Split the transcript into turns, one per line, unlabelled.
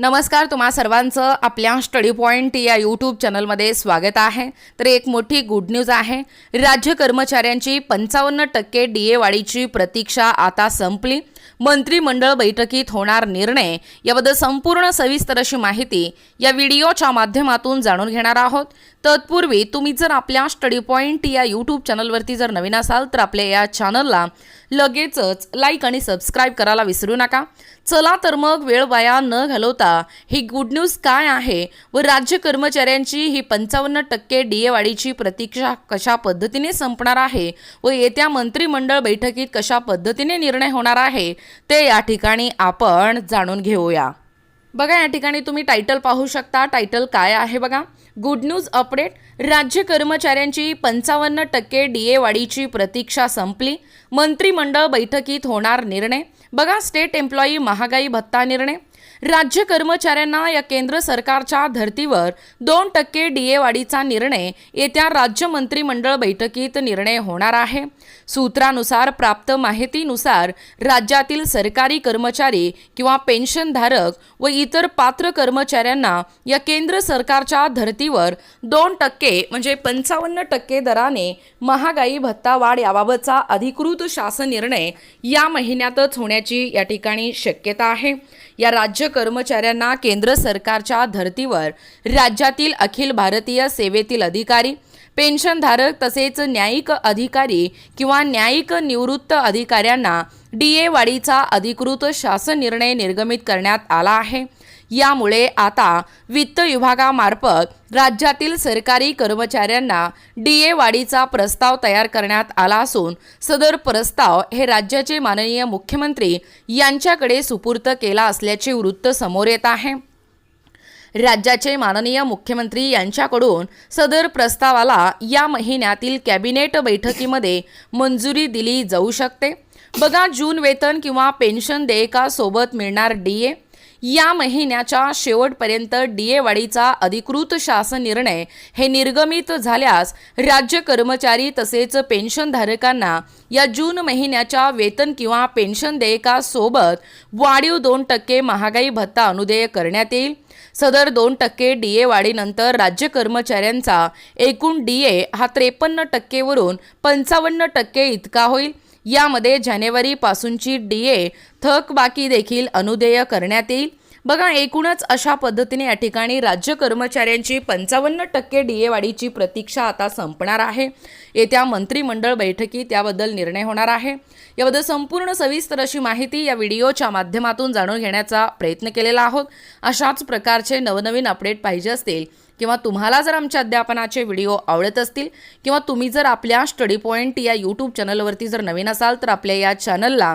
नमस्कार तुम्हा सर्वांचं आपल्या स्टडी पॉईंट या यूट्यूब चॅनलमध्ये स्वागत आहे. तर एक मोठी गुड न्यूज आहे. राज्य कर्मचाऱ्यांची पंचावन्न टक्के डी ए वाढीची प्रतीक्षा आता संपली. मंत्रिमंडळ बैठकीत होणार निर्णय याबद्दल संपूर्ण सविस्तर अशी माहिती या व्हिडिओच्या माध्यमातून जाणून घेणार आहोत. तत्पूर्वी तुम्ही जर आपल्या स्टडी पॉईंट या यूट्यूब चॅनलवरती जर नवीन असाल तर आपल्या या चॅनलला लगेचच लाईक आणि सबस्क्राईब करायला विसरू नका. चला तर मग वेळ वाया न घालवता ही गुड न्यूज काय आहे व राज्य कर्मचाऱ्यांची ही पंचावन्न टक्के डी ए वाढीची प्रतीक्षा कशा पद्धतीने संपणार आहे व येत्या मंत्रिमंडळ बैठकीत कशा पद्धतीने निर्णय होणार आहे ते या ठिकाणी आपण जाणून घेऊया. बघा या ठिकाणी तुम्ही टायटल पाहू शकता. टायटल काय आहे बघा? गुड न्यूज अपडेट राज्य कर्मचाऱ्यांची पंचावन्न टक्के डी ए वाढीची प्रतीक्षा संपली. मंत्रिमंडळ बैठकीत होणार निर्णय. बघा स्टेट एम्प्लॉई महागाई भत्ता निर्णय. राज्य कर्मचाऱ्यांना या केंद्र सरकारच्या धर्तीवर दोन टक्के डी वाढीचा निर्णय येत्या राज्य मंत्रिमंडळ बैठकीत निर्णय होणार आहे. सूत्रानुसार प्राप्त माहितीनुसार राज्यातील सरकारी कर्मचारी किंवा पेन्शनधारक व इतर पात्र कर्मचाऱ्यांना या केंद्र सरकारच्या धर्तीवर दोन टक्के म्हणजे पंचावन्न टक्के दराने महागाई भत्ता वाढ याबाबतचा अधिकृत शासन निर्णय या महिन्यातच होण्याची या ठिकाणी शक्यता आहे. या राज्य कर्मचाऱ्यांना केंद्र सरकारच्या धर्तीवर राज्यातील अखिल भारतीय सेवेतील अधिकारी पेन्शनधारक तसेच न्यायिक अधिकारी किंवा न्यायिक निवृत्त अधिकाऱ्यांना डी ए वाढीचा अधिकृत शासन निर्णय निर्गमित करण्यात आला आहे. यामुळे आता वित्त विभागामार्फत राज्यातील सरकारी कर्मचाऱ्यांना डी ए वाढीचा प्रस्ताव तयार करण्यात आला असून सदर प्रस्ताव हे राज्याचे माननीय मुख्यमंत्री यांच्याकडे सुपूर्त केला असल्याचे वृत्त समोर येत आहे. राज्याचे माननीय मुख्यमंत्री यांच्याकडून सदर प्रस्तावाला या महिन्यातील कॅबिनेट बैठकीमध्ये मंजुरी दिली जाऊ शकते. बघा जून वेतन किंवा पेन्शन देयकासोबत मिळणार डी ए या महिन्याच्या शेवटपर्यंत डी ए अधिकृत शासन निर्णय हे निर्गमित झाल्यास राज्य कर्मचारी तसेच पेन्शनधारकांना या जून महिन्याच्या वेतन किंवा पेन्शन देयकासोबत वाढीव दोन टक्के महागाई भत्ता अनुदेय करण्यात येईल. सदर दोन टक्के डी ए वाढीनंतर राज्य कर्मचाऱ्यांचा एकूण डी ए हा त्रेपन्न टक्केवरून पंचावन्न टक्के इतका होईल. यामध्ये जानेवारीपासूनची डी ए थकबाकी देखील अनुदेय करण्यात येईल. बघा एकूणच अशा पद्धतीने या ठिकाणी राज्य कर्मचाऱ्यांची पंचावन्न टक्के डी ए वाढीची प्रतीक्षा आता संपणार आहे. येत्या मंत्रिमंडळ बैठकीत त्याबद्दल निर्णय होणार आहे. याबद्दल संपूर्ण सविस्तर अशी माहिती या व्हिडिओच्या माध्यमातून जाणून घेण्याचा प्रयत्न केलेला आहोत. अशाच प्रकारचे नवनवीन अपडेट पाहिजे असतील किंवा तुम्हाला जर आमच्या अध्यापनाचे व्हिडिओ आवडत असतील किंवा तुम्ही जर आपल्या स्टडी पॉईंट या यूट्यूब चॅनलवरती जर नवीन असाल तर आपल्या या चॅनलला